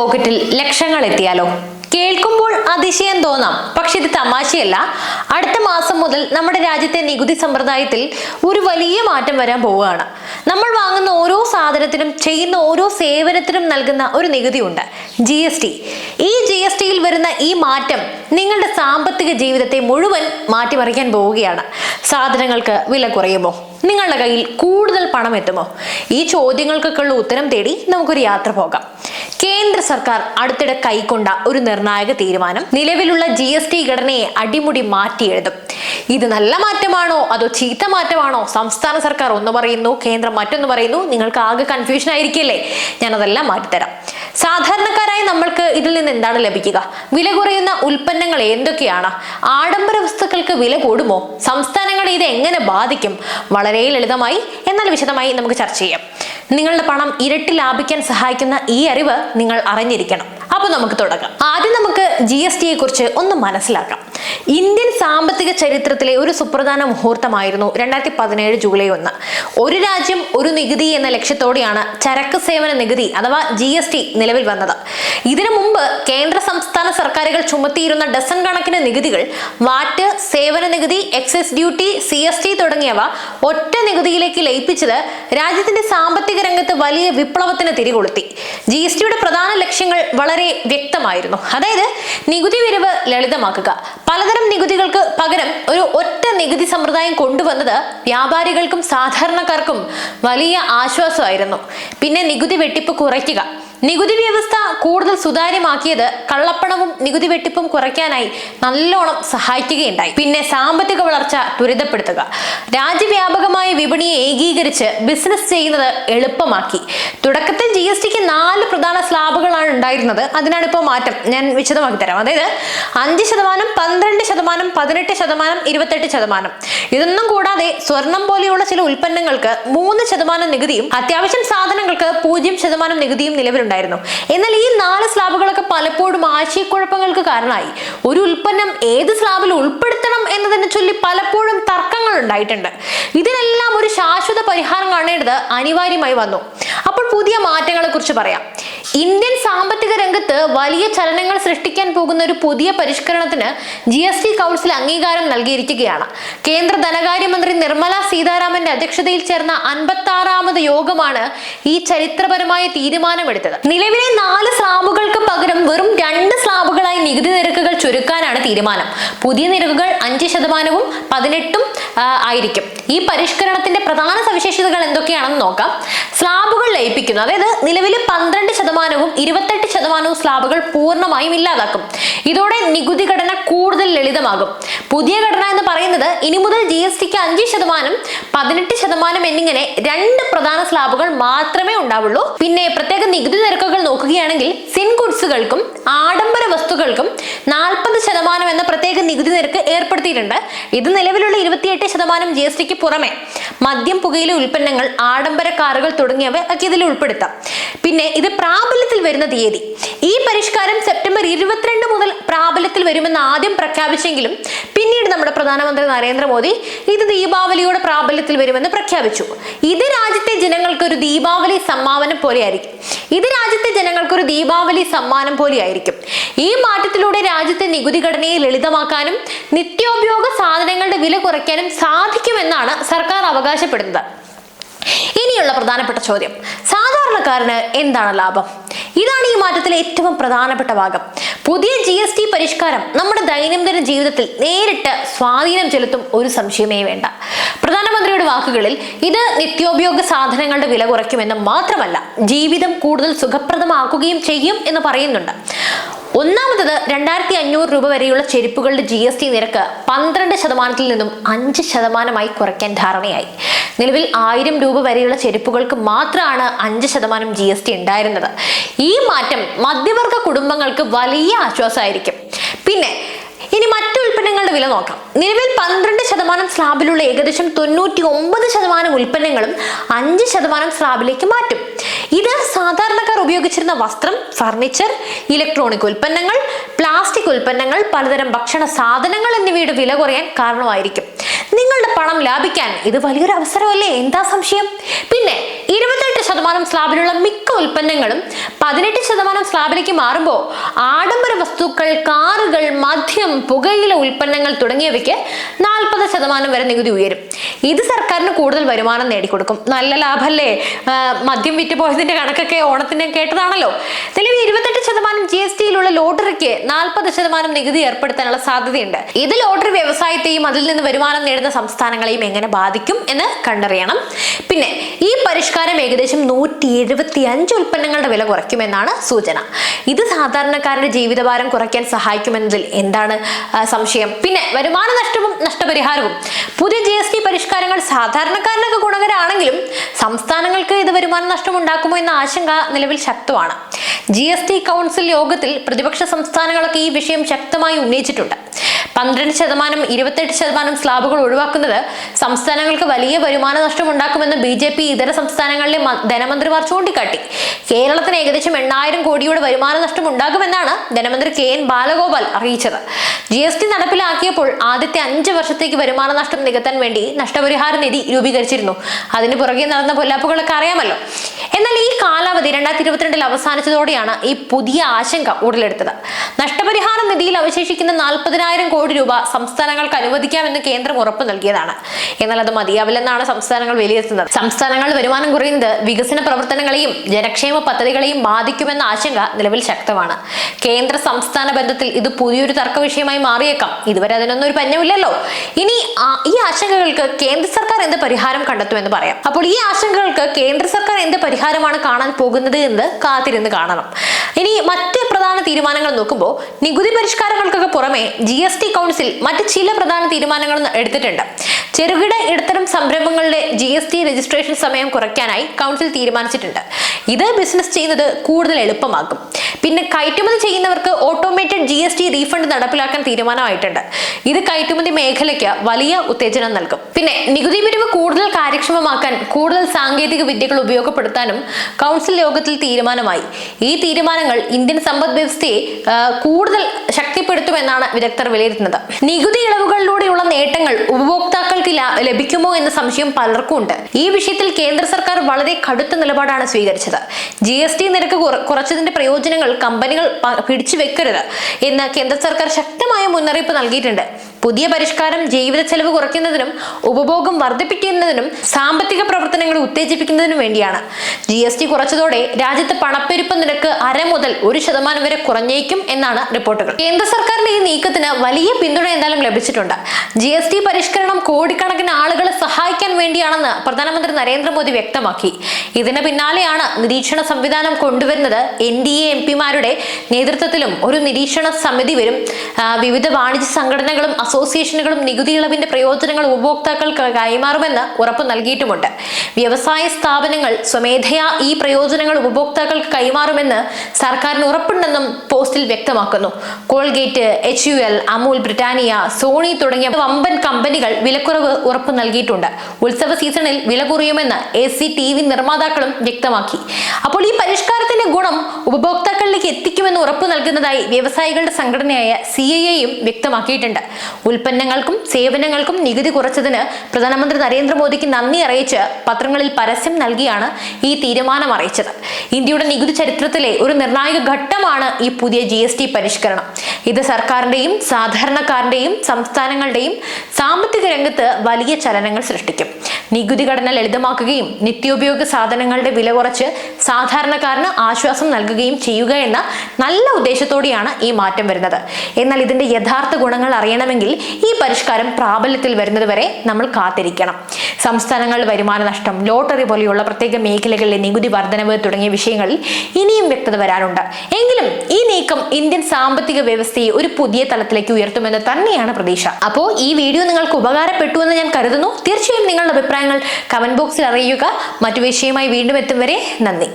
പോക്കറ്റിൽ ലക്ഷങ്ങൾ എത്തിയാലോ? കേൾക്കുമ്പോൾ അതിശയം തോന്നാം. പക്ഷെ ഇത് തമാശയല്ല. അടുത്ത മാസം മുതൽ നമ്മുടെ രാജ്യത്തെ നികുതി സമ്പ്രദായത്തിൽ ഒരു വലിയ മാറ്റം വരാൻ പോവുകയാണ്. നമ്മൾ വാങ്ങുന്ന ഓരോ സാധനത്തിനും ചെയ്യുന്ന ഓരോ സേവനത്തിനും നൽകുന്ന ഒരു നികുതിയുണ്ട്. ജി എസ് ടി ഈ ജി എസ് ടിയിൽ വരുന്ന ഈ മാറ്റം നിങ്ങളുടെ സാമ്പത്തിക ജീവിതത്തെ മുഴുവൻ മാറ്റിമറിക്കാൻ പോവുകയാണ്. സാധനങ്ങൾക്ക് വില കുറയുമോ? നിങ്ങളുടെ കയ്യിൽ കൂടുതൽ പണം എത്തുമോ? ഈ ചോദ്യങ്ങൾക്കൊക്കെയുള്ള ഉത്തരം തേടി നമുക്കൊരു യാത്ര പോകാം. കേന്ദ്ര സർക്കാർ അടുത്തിടെ കൈക്കൊണ്ട ഒരു നിർണായക തീരുമാനം നിലവിലുള്ള ജി എസ് ടി ഘടനയെ അടിമുടി മാറ്റിയെഴുതും. ഇത് നല്ല മാറ്റമാണോ? അതോ ചീത്ത മാറ്റമാണോ? സംസ്ഥാന സർക്കാർ ഒന്ന് പറയുന്നു കേന്ദ്രം മറ്റൊന്ന് പറയുന്നു. നിങ്ങൾക്ക് ആകെ കൺഫ്യൂഷൻ ആയിരിക്കില്ലേ? ഞാനതെല്ലാം മാറ്റിത്തരാം. സാധാരണക്കാരായ നമ്മൾക്ക് ഇതിൽ നിന്ന് എന്താണ് ലഭിക്കുക? വില കുറയുന്ന ഉൽപ്പന്നങ്ങൾ എന്തൊക്കെയാണ്? ആഡംബര വസ്തുക്കൾക്ക് വില കൂടുമോ? സംസ്ഥാനങ്ങളെ ഇത് എങ്ങനെ ബാധിക്കും? വളരെ ലളിതമായി എന്നാൽ വിശദമായി നമുക്ക് ചർച്ച ചെയ്യാം. നിങ്ങളുടെ പണം ഇരട്ടി ലാഭിക്കാൻ സഹായിക്കുന്ന ഈ അറിവ് നിങ്ങൾ അറിഞ്ഞിരിക്കണം. അപ്പൊ നമുക്ക് തുടങ്ങാം. ആദ്യം നമുക്ക് ജി എസ് ടിയെ കുറിച്ച് ഒന്ന് മനസ്സിലാക്കാം. ഇന്ത്യൻ സാമ്പത്തിക ചരിത്രത്തിലെ ഒരു സുപ്രധാന മുഹൂർത്തമായിരുന്നു രണ്ടായിരത്തി പതിനേഴ് ജൂലൈ ഒന്ന്. ഒരു രാജ്യം ഒരു നികുതി എന്ന ലക്ഷ്യത്തോടെയാണ് ചരക്ക് സേവന നികുതി അഥവാ ജി നിലവിൽ വന്നത്. ഇതിനു മുമ്പ് കേന്ദ്ര സംസ്ഥാന സർക്കാരുകൾ ചുമത്തിയിരുന്ന ഡസൺ കണക്കിന് നികുതികൾ വാറ്റ് സേവന നികുതി excise duty C S T തുടങ്ങിയവ ഒറ്റ നികുതിയിലേക്ക് ലയിപ്പിച്ചത് രാജ്യത്തിന്റെ സാമ്പത്തിക രംഗത്ത് വലിയ വിപ്ലവത്തിന് തിരികൊളുത്തി. ജി എസ് ടിയുടെ പ്രധാന ലക്ഷ്യങ്ങൾ വളരെ വ്യക്തമായിരുന്നു. അതായത് നികുതി പിരിവ് ലളിതമാക്കുക. പലതരം നികുതികൾക്ക് പകരം ഒരു ഒറ്റ നികുതി സമ്പ്രദായം കൊണ്ടുവന്നത് വ്യാപാരികൾക്കും സാധാരണക്കാർക്കും വലിയ ആശ്വാസമായിരുന്നു. പിന്നെ നികുതി വെട്ടിപ്പ് കുറയ്ക്കുക. നികുതി വ്യവസ്ഥ കൂടുതൽ സുതാര്യമാക്കിയത് കള്ളപ്പണവും നികുതി വെട്ടിപ്പും കുറയ്ക്കാനായി നല്ലോണം സഹായിക്കുകയുണ്ടായി. പിന്നെ സാമ്പത്തിക വളർച്ച ത്വരിതപ്പെടുത്തുക. രാജ്യവ്യാപകമായ വിപണിയെ ഏകീകരിച്ച് ബിസിനസ് ചെയ്യുന്നത് എളുപ്പമാക്കി. തുടക്കത്തിൽ ജി എസ് ടിക്ക് നാല് പ്രധാന സ്ലാബുകളാണ് ഉണ്ടായിരുന്നത്. അതിനാണ് ഇപ്പോൾ മാറ്റം. ഞാൻ വിശദമാക്കി തരാം. അതായത് അഞ്ച് ശതമാനം പന്ത്രണ്ട് ശതമാനം പതിനെട്ട് ശതമാനം ഇരുപത്തെട്ട് ശതമാനം. ഇതൊന്നും കൂടാതെ സ്വർണം പോലെയുള്ള ചില ഉൽപ്പന്നങ്ങൾക്ക് മൂന്ന് ശതമാനം നികുതിയും അത്യാവശ്യം സാധനങ്ങൾക്ക് പൂജ്യം ശതമാനം നികുതിയും നിലവിലുണ്ടായിരുന്നു. എന്നാൽ ഈ നാല് സ്ലാബുകളൊക്കെ പലപ്പോഴും ആശയക്കുഴപ്പങ്ങൾക്ക് കാരണമായി. ഒരു ഉൽപ്പന്നം ഏത് സ്ലാബിൽ ഉൾപ്പെടുത്തണം എന്നതിനെ ചൊല്ലി പലപ്പോഴും തർക്കങ്ങൾ ഉണ്ടായിട്ടുണ്ട്. ഇതിനെല്ലാം ഒരു ശാശ്വത പരിഹാരം കാണേണ്ടത് അനിവാര്യമായി വന്നു. അപ്പോൾ പുതിയ മാറ്റങ്ങളെ കുറിച്ച് പറയാം. ഇന്ത്യൻ സാമ്പത്തിക രംഗത്ത് വലിയ ചലനങ്ങൾ സൃഷ്ടിക്കാൻ പോകുന്ന ഒരു പുതിയ പരിഷ്കരണത്തിന് ജി എസ് ടി കൗൺസിൽ അംഗീകാരം നൽകിയിരിക്കുകയാണ്. കേന്ദ്ര ധനകാര്യമന്ത്രി നിർമ്മല സീതാരാമന്റെ അധ്യക്ഷതയിൽ ചേർന്ന അൻപത്തി ആറാമത് യോഗമാണ് ഈ ചരിത്രപരമായ തീരുമാനമെടുത്തത്. നിലവിലെ നാല് സ്ലാബുകൾക്ക് പകരം വെറും രണ്ട് സ്ലാബുകളായി നികുതി നിരക്കുകൾ ചുരുക്കാനാണ് തീരുമാനം. പുതിയ നിരക്കുകൾ അഞ്ച് ശതമാനവും പതിനെട്ടും ആയിരിക്കും. ഈ പരിഷ്കരണത്തിന്റെ പ്രധാന സവിശേഷതകൾ എന്തൊക്കെയാണെന്ന് നോക്കാം. സ്ലാബുകൾ ലയിപ്പിക്കുന്നു. അതായത് നിലവിലെ പന്ത്രണ്ട് ശതമാനവും ഇരുപത്തെട്ട് ശതമാനവും സ്ലാബുകൾ പൂർണമായും ഇല്ലാതാക്കും. ഇതോടെ നികുതി ഘടന കൂടുതൽ ലളിതമാകും. പുതിയ ഘടന എന്ന് പറയുന്നത് ഇനി മുതൽ ജി എസ് ടിക്ക് അഞ്ച് ശതമാനം പതിനെട്ട് ശതമാനം എന്നിങ്ങനെ രണ്ട് പ്രധാന സ്ലാബുകൾ മാത്രമേ ഉണ്ടാവുള്ളൂ. പിന്നെ പ്രത്യേക നികുതി നിരക്കുകൾ നോക്കുകയാണെങ്കിൽ സിൻ ഗുഡ്സുകൾക്കും ആഡംബര വസ്തുക്കൾക്കും നാൽപ്പത് ശതമാനം എന്ന പ്രത്യേക നികുതി നിരക്ക് ഏർപ്പെടുത്തിയിട്ടുണ്ട്. ഇത് നിലവിലുള്ള ഇരുപത്തിയെട്ട് ശതമാനം ജി എസ് ടിക്ക് പുറമെ മദ്യം പുകയിലെ ഉൽപ്പന്നങ്ങൾ ആഡംബര കാറുകൾ തുടങ്ങിയവ ഒക്കെ ഇതിൽ ഉൾപ്പെടുത്താം. പിന്നെ ഇത് പ്രാബല്യത്തിൽ വരുന്ന തീയതി. ഈ പരിഷ്കാരം സെപ്റ്റംബർ ഇരുപത്തിരണ്ട് മുതൽ പ്രാബല്യത്തിൽ വരുമെന്ന് ആദ്യം പ്രഖ്യാപിച്ചെങ്കിലും പിന്നീട് നമ്മുടെ പ്രധാനമന്ത്രി നരേന്ദ്രമോദി ഇത് ദീപാവലിയുടെ പ്രാബല്യത്തിൽ വരുമെന്ന് പ്രഖ്യാപിച്ചു. ഇത് രാജ്യത്തെ ജനങ്ങൾക്ക് ഒരു ദീപാവലി സമ്മാനം പോലെയായിരിക്കും. ഇത് രാജ്യത്തെ ജനങ്ങൾക്ക് ഒരു ദീപാവലി സമ്മാനം പോലെയായിരിക്കും. ഈ മാറ്റത്തിലൂടെ രാജ്യത്തെ നികുതി ഘടനയെ ലളിതമാക്കാനും നിത്യോപയോഗ സാധനങ്ങളുടെ വില കുറയ്ക്കാനും സാധിക്കുമെന്നാണ് സർക്കാർ അവകാശപ്പെടുന്നത്. ഇനിയുള്ള പ്രധാനപ്പെട്ട ചോദ്യം. സാധാരണക്കാരന് എന്താണ് ലാഭം? ഇതാണ് ഈ മാറ്റത്തിലെ ഏറ്റവും പ്രധാനപ്പെട്ട ഭാഗം. പുതിയ ജി എസ് ടി പരിഷ്കാരം നമ്മുടെ ദൈനംദിന ജീവിതത്തിൽ നേരിട്ട് സ്വാധീനം ചെലുത്തും ഒരു സംശയമേ വേണ്ട. പ്രധാനമന്ത്രിയുടെ വാക്കുകളിൽ ഇത് നിത്യോപയോഗ സാധനങ്ങളുടെ വില കുറയ്ക്കുമെന്ന് മാത്രമല്ല ജീവിതം കൂടുതൽ സുഖപ്രദമാക്കുകയും ചെയ്യും എന്ന് പറയുന്നുണ്ട്. ഒന്നാമത്തത് രണ്ടായിരത്തി അഞ്ഞൂറ് രൂപ വരെയുള്ള ചെരുപ്പുകളുടെ ജി എസ് ടി നിരക്ക് പന്ത്രണ്ട് ശതമാനത്തിൽ നിന്നും അഞ്ച് ശതമാനമായി കുറയ്ക്കാൻ ധാരണയായി. നിലവിൽ ആയിരം രൂപ വരെയുള്ള ചെരുപ്പുകൾക്ക് മാത്രമാണ് അഞ്ച് ശതമാനം ജി എസ് ടി ഉണ്ടായിരുന്നത്. ഈ മാറ്റം മധ്യവർഗ കുടുംബങ്ങൾക്ക് വലിയ ആശ്വാസമായിരിക്കും. പിന്നെ ഇനി മറ്റു ഉൽപ്പന്നങ്ങളുടെ വില നോക്കാം. നിലവിൽ പന്ത്രണ്ട് ശതമാനം സ്ലാബിലുള്ള ഏകദേശം തൊണ്ണൂറ്റി ഒമ്പത് ശതമാനം ഉൽപ്പന്നങ്ങളും അഞ്ച് ശതമാനം സ്ലാബിലേക്ക് മാറ്റും. ഇത് സാധാരണക്കാർ ഉപയോഗിച്ചിരുന്ന വസ്ത്രം ഫർണിച്ചർ ഇലക്ട്രോണിക് ഉൽപ്പന്നങ്ങൾ പ്ലാസ്റ്റിക് ഉൽപ്പന്നങ്ങൾ പലതരം ഭക്ഷണ സാധനങ്ങൾ എന്നിവയുടെ വില കുറയാൻ കാരണമായിരിക്കും. നിങ്ങളുടെ പണം ലാഭിക്കാൻ ഇത് വലിയൊരു അവസരമല്ലേ? എന്താ സംശയം? പിന്നെ ഇരുപത്തെട്ട് ശതമാനം സ്ലാബിലുള്ള മിക്ക ഉൽപ്പന്നങ്ങളും പതിനെട്ട് ശതമാനം സ്ലാബിലേക്ക് മാറുമ്പോൾ ആഡംബര വസ്തുക്കൾ കാറുകൾ മദ്യം പുകയില ഉൽപ്പന്നങ്ങൾ തുടങ്ങിയവയ്ക്ക് നാൽപ്പത് ശതമാനം വരെ നികുതി ഉയരും. ഇത് സർക്കാരിന് കൂടുതൽ വരുമാനം നേടിക്കൊടുക്കും. നല്ല ലാഭമല്ലേ മദ്യം വിറ്റ് പോയതിന്റെ കണക്കൊക്കെ ഓണത്തിന് കേട്ടതാണല്ലോ. നിലവിൽ ഇരുപത്തെട്ട് ശതമാനം ജി എസ് ടിയിലുള്ള ലോട്ടറിക്ക് നാൽപ്പത് ശതമാനം നികുതി ഏർപ്പെടുത്താനുള്ള സാധ്യതയുണ്ട്. ഇത് ലോട്ടറി വ്യവസായത്തെയും അതിൽ നിന്ന് വരുമാനം നേടുന്ന സംസ്ഥാനങ്ങളെയും എങ്ങനെ ബാധിക്കും എന്ന് കണ്ടറിയണം. പിന്നെ ഈ പരിഷ്കാരം ഏകദേശം നൂറ്റി ഉൽപ്പന്നങ്ങളുടെ വില കുറയ്ക്കുമെന്നാണ് സൂചന. ഇത് സാധാരണക്കാരുടെ ജീവിതഭാരം കുറയ്ക്കാൻ സഹായിക്കുമെന്നതിൽ എന്താണ് സംശയം? പിന്നെ വരുമാന നഷ്ടവും നഷ്ടപരിഹാരവും. പുതിയ ജി എസ് ടി പരിഷ്കാരങ്ങൾ സാധാരണക്കാരനൊക്കെ ഗുണകരമാണെങ്കിലും സംസ്ഥാനങ്ങൾക്ക് ഇത് വരുമാന നഷ്ടം ഉണ്ടാക്കുമോ എന്ന ആശങ്ക നിലവിൽ ശക്തമാണ്. ജി എസ് ടി കൗൺസിൽ യോഗത്തിൽ പ്രതിപക്ഷ സംസ്ഥാനങ്ങളൊക്കെ ഈ വിഷയം ശക്തമായി ഉന്നയിച്ചിട്ടുണ്ട്. പന്ത്രണ്ട് ശതമാനം ഇരുപത്തെട്ട് ശതമാനം സ്ലാബുകൾ ഒഴിവാക്കുന്നത് സംസ്ഥാനങ്ങൾക്ക് വലിയ വരുമാന നഷ്ടം ഉണ്ടാക്കുമെന്ന് ബി ജെ പി ഇതര സംസ്ഥാനങ്ങളിലെ ധനമന്ത്രിമാർ ചൂണ്ടിക്കാട്ടി. കേരളത്തിന് ഏകദേശം എണ്ണായിരം കോടിയുടെ വരുമാന നഷ്ടം ഉണ്ടാകുമെന്നാണ് ധനമന്ത്രി കെ എൻ ബാലഗോപാൽ അറിയിച്ചത്. ജി എസ് ടി നടപ്പിലാക്കിയപ്പോൾ ആദ്യത്തെ അഞ്ച് വർഷത്തേക്ക് വരുമാന നഷ്ടം നികത്താൻ വേണ്ടി നഷ്ടപരിഹാര നിധി രൂപീകരിച്ചിരുന്നു. അതിന് പുറകെ നടന്ന പൊല്ലാപ്പുകളൊക്കെ അറിയാമല്ലോ. എന്നാൽ ഈ കാലാവധി രണ്ടായിരത്തി ഇരുപത്തിരണ്ടിൽ അവസാനിച്ചതോടെയാണ് ഈ പുതിയ ആശങ്ക ഉടലെടുത്തത്. നഷ്ടപരിഹാര നിധിയിൽ അവശേഷിക്കുന്ന നാൽപ്പതിനായിരം കോടി രൂപ സംസ്ഥാനങ്ങൾക്ക് അനുവദിക്കാമെന്ന് കേന്ദ്രം ഉറപ്പ് നൽകിയതാണ്. എന്നാൽ അത് മതിയാവില്ലെന്നാണ് സംസ്ഥാനങ്ങൾ വിലയിരുത്തുന്നത്. സംസ്ഥാനങ്ങൾ വരുമാനം കുറയുന്നത് വികസന പ്രവർത്തനങ്ങളെയും ജനക്ഷേമ പദ്ധതികളെയും ബാധിക്കുമെന്ന ആശങ്ക നിലവിൽ ശക്തമാണ്. കേന്ദ്ര സംസ്ഥാന ബന്ധത്തിൽ ഇത് പുതിയൊരു തർക്ക വിഷയമായി മാറിയേക്കാം. ഇതുവരെ അതിനൊന്നും ഒരു പഞ്ഞമില്ലല്ലോ ഇനി ഈ ആശങ്കകൾക്ക് കേന്ദ്ര സർക്കാർ എന്ത് പരിഹാരം കണ്ടെത്തുമെന്ന് പറയാം. അപ്പോൾ ഈ ആശങ്കകൾക്ക് കേന്ദ്ര സർക്കാർ എന്ത് പരിഹാരമാണ് കാണാൻ പോകുന്നത് എന്ന് കാത്തിരുന്ന് കാണണം. ഇനി മറ്റ് പ്രധാന തീരുമാനങ്ങൾ നോക്കുമ്പോൾ നികുതി പരിഷ്കാരങ്ങൾക്കൊക്കെ പുറമെ ജി എസ് ടി കൗൺസിൽ മറ്റ് ചില പ്രധാന തീരുമാനങ്ങൾ എടുത്തിട്ടുണ്ട്. ചെറുകിട ഇടത്തരം സംരംഭങ്ങളുടെ ജി എസ് ടി രജിസ്ട്രേഷൻ സമയം കുറയ്ക്കാനായി കൗൺസിൽ തീരുമാനിച്ചിട്ടുണ്ട്. ഇത് ബിസിനസ് ചെയ്യുന്നത് കൂടുതൽ എളുപ്പമാക്കും. പിന്നെ കയറ്റുമതി ചെയ്യുന്നവർക്ക് automated G S T refund നടപ്പിലാക്കാൻ തീരുമാനമായിട്ടുണ്ട്. ഇത് കയറ്റുമതി മേഖലയ്ക്ക് വലിയ ഉത്തേജനം നൽകും. പിന്നെ നികുതി പിരിവ് കൂടുതൽ കാര്യക്ഷമമാക്കാൻ കൂടുതൽ സാങ്കേതിക വിദ്യകൾ ഉപയോഗപ്പെടുത്താനും കൗൺസിൽ യോഗത്തിൽ തീരുമാനമായി. ഈ തീരുമാനങ്ങൾ ഇന്ത്യൻ സമ്പദ് വ്യവസ്ഥയെ കൂടുതൽ ശക്തിപ്പെടുത്തുമെന്നാണ് വിദഗ്ധർ വിലയിരുത്തുന്നത്. നികുതി ഇളവുകളിലൂടെയുള്ള നേട്ടങ്ങൾ ഉപഭോക്താക്കൾക്ക് ലഭിക്കുമോ എന്ന സംശയം പലർക്കും ഉണ്ട് ഈ വിഷയത്തിൽ കേന്ദ്ര സർക്കാർ വളരെ കടുത്ത നിലപാടാണ് സ്വീകരിച്ചത്. ജി എസ് ടി നിരക്ക് കുറച്ചതിന്റെ പ്രയോജനങ്ങൾ കമ്പനികൾ പിടിച്ചു വെക്കരുത് എന്ന് കേന്ദ്ര സർക്കാർ ശക്തമായ മുന്നറിയിപ്പ് നൽകിയിട്ടുണ്ട്. പുതിയ പരിഷ്കാരം ജീവിത ചെലവ് കുറയ്ക്കുന്നതിനും ഉപഭോഗം വർദ്ധിപ്പിക്കുന്നതിനും സാമ്പത്തിക പ്രവർത്തനങ്ങൾ ഉത്തേജിപ്പിക്കുന്നതിനും വേണ്ടിയാണ്. ജി എസ് ടി കുറച്ചതോടെ രാജ്യത്ത് പണപ്പെരുപ്പ നിരക്ക് അര മുതൽ ഒരു ശതമാനം വരെ കുറഞ്ഞേക്കും എന്നാണ് റിപ്പോർട്ടുകൾ. കേന്ദ്ര സർക്കാരിന്റെ ഈ നീക്കത്തിന് വലിയ പിന്തുണ എന്തായാലും ലഭിച്ചിട്ടുണ്ട്. ജി എസ് ടി പരിഷ്കരണം കോടിക്കണക്കിന് ആളുകളെ സഹായിക്കാൻ വേണ്ടിയാണെന്ന് പ്രധാനമന്ത്രി നരേന്ദ്രമോദി വ്യക്തമാക്കി. ഇതിന് പിന്നാലെയാണ് നിരീക്ഷണ സംവിധാനം കൊണ്ടുവരുന്നത് എൻ ഡി എ എം പിമാരുടെ നേതൃത്വത്തിലും ഒരു നിരീക്ഷണ സമിതി വരും. വിവിധ വാണിജ്യ സംഘടനകളും അസോസിയേഷനുകളും നികുതി ഇളവിന്റെ പ്രയോജനങ്ങൾ ഉപഭോക്താക്കൾക്ക് കൈമാറുമെന്ന് ഉറപ്പു നൽകിയിട്ടുമുണ്ട്. വ്യവസായ സ്ഥാപനങ്ങൾ സ്വമേധയാ ഈ പ്രയോജനങ്ങൾ ഉപഭോക്താക്കൾക്ക് കൈമാറുമെന്ന് സർക്കാരിന് ഉറപ്പുണ്ടെന്നും പോസ്റ്റിൽ വ്യക്തമാക്കുന്നു. Colgate H U L Amul Britannia Sony തുടങ്ങിയ വമ്പൻ കമ്പനികൾ വിലക്കുറവ് ഉറപ്പു നൽകിയിട്ടുണ്ട്. ഉത്സവ സീസണിൽ വില കുറയുമെന്ന് എ സി ടി വി നിർമ്മാതാക്കളും വ്യക്തമാക്കി. അപ്പോൾ ഈ പരിഷ്കാരത്തിന്റെ ഗുണം ഉപഭോക്താക്കളിലേക്ക് എത്തിക്കുമെന്ന് ഉറപ്പു നൽകുന്നതായി വ്യവസായികളുടെ സംഘടനയായ സി വ്യക്തമാക്കിയിട്ടുണ്ട്. ഉൽപ്പന്നങ്ങൾക്കും സേവനങ്ങൾക്കും നികുതി കുറച്ചതിന് പ്രധാനമന്ത്രി നരേന്ദ്രമോദിക്ക് നന്ദി അറിയിച്ച് പത്രങ്ങളിൽ പരസ്യം നൽകിയാണ് ഈ തീരുമാനം അറിയിച്ചത്. ഇന്ത്യയുടെ നികുതി ചരിത്രത്തിലെ ഒരു നിർണായക ഘട്ടമാണ് ഈ പുതിയ ജി എസ് ടി പരിഷ്കരണം. ഇത് സർക്കാരിന്റെയും സാധാരണക്കാരന്റെയും സംസ്ഥാനങ്ങളുടെയും സാമ്പത്തിക രംഗത്ത് വലിയ ചലനങ്ങൾ സൃഷ്ടിക്കും. നികുതി ഘടന ലളിതമാക്കുകയും നിത്യോപയോഗ സാധനങ്ങളുടെ വില കുറച്ച് സാധാരണക്കാരന് ആശ്വാസം നൽകുകയും ചെയ്യുക എന്ന നല്ല ഉദ്ദേശത്തോടെയാണ് ഈ മാറ്റം വരുന്നത്. എന്നാൽ ഇതിന്റെ യഥാർത്ഥ ഗുണങ്ങൾ അറിയണമെങ്കിൽ ഈ പരിഷ്കാരം പ്രാബല്യത്തിൽ വരുന്നതുവരെ നമ്മൾ കാത്തിരിക്കണം. സംസ്ഥാനങ്ങളുടെ വരുമാന നഷ്ടം ലോട്ടറി പോലെയുള്ള പ്രത്യേക മേഖലകളിലെ നികുതി വർധനവ് തുടങ്ങിയ വിഷയങ്ങളിൽ ഇനിയും വ്യക്തത വരാനുണ്ട്. എങ്കിലും ഈ നീക്കം ഇന്ത്യൻ സാമ്പത്തിക വ്യവസ്ഥയെ ഒരു പുതിയ തലത്തിലേക്ക് ഉയർത്തുമെന്ന് തന്നെയാണ് പ്രതീക്ഷ. അപ്പോൾ ഈ വീഡിയോ നിങ്ങൾക്ക് ഉപകാരപ്പെട്ടു എന്ന് ഞാൻ കരുതുന്നു. തീർച്ചയായും നിങ്ങളുടെ അഭിപ്രായങ്ങൾ കമന്റ് ബോക്സിൽ അറിയുക. മറ്റു വിഷയമായി വീണ്ടും എത്തും വരെ നന്ദി.